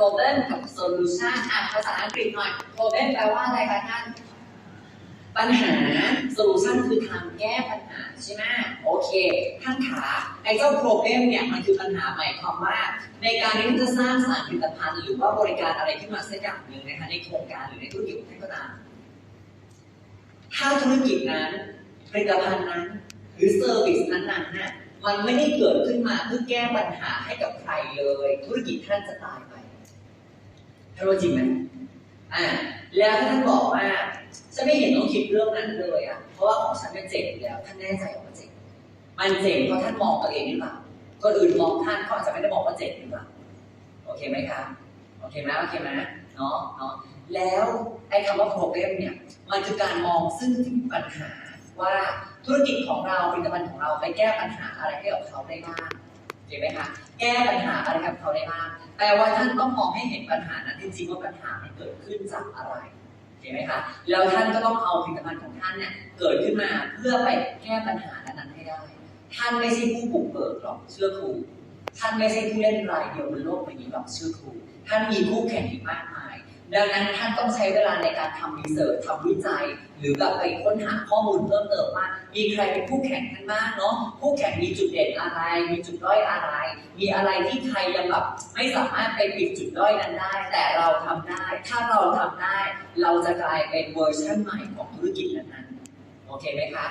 problem กับ solution อะภาษาอังกฤษหน่อย problem แปลว่าอะไรคะท่าน ปัญหา solution คือทางแก้ปัญหาใช่ไหมโอเคท่านขาไอ้เจ้า problem เนี่ยมันคือปัญหาใหมายความว่า ในการที่จะสร้างสรรผลิตภัณฑ์หรือว่าบริการอะไรขึ้นมาสักอย่างหนึ่งนะคะในโครงการหรือในธุรกิจของท่านก็ตามถ้าธุรกิจนั้นผลิตภัณฑ์นั้น หรือเซอร์วิสนั้นๆน่ะมันไม่ได้เกิดขึ้นมาเพื่อแก้ปัญหาให้กับใครเลย ธุรกิจท่านจะตายไป ท่รู้จริงไหมอ่าแล้วท่านบอกว่าฉันไม่เห็นต้องคิดเรื่องนั้นเลยอะ เพราะว่าของฉันเป็นเจ๋งอยู่แล้ว ท่านแน่ใจว่าเจ๋งมันเจ๋งเพราะท่านมองตัวเองหรือเปล่าคนอื่นมองท่านเขาอาจจะไม่ได้มองว่าเจ๋งหรือเปล่าโอเคไหมคะโอเคไหมโอเคไหมเนาะเนาะแล้วไอ้คำว่า problem เนี่ย มันคือการมองซึ่งถึงปัญหาว่าธุรกิจของเราผลิตภัณฑ์ของเราไปแก้ปัญหาอะไรให้กับเขาได้บ้าง เห็นไหมคะแก้ปัญหาอะไรกับเขาได้บ้างแต่ว่าท่านต้องมองให้เห็นปัญหานั้นจริงๆว่าปัญหามันเกิดขึ้นจากอะไรเห็นไหมคะแล้วท่านก็ต้องเอาผลิตภัณฑ์ของท่านเนี่ยเกิดขึ้นมาเพื่อไปแก้ปัญหานั้นให้ได้ ท่านไม่ใช่ผู้บุกเบิกหรอกเชื่อครูท่านไม่ใช่ผู้เล่นรายเดียวบนโลกใบนี้หรอกเชื่อครูท่านมีคู่แข่งอีกมากมาย ดังนั้นท่านต้องใช้เวลาในการทำรีเสิร์ชทำวิจัย หรือแบบไปค้นหาข้อมูลเพิ่มเติมว่ามีใครเป็นคู่แข่งท่านบ้างเนาะคู่แข่งมีจุดเด่นอะไร มีจุดด้อยอะไร มีอะไรที่ใครยังแบบไม่สามารถไปปิดจุดด้อยนั้นได้ แต่เราทำได้ ถ้าเราทำได้ เราจะกลายเป็นเวอร์ชันใหม่ของธุรกิจนั้นๆโอเคไหมคะ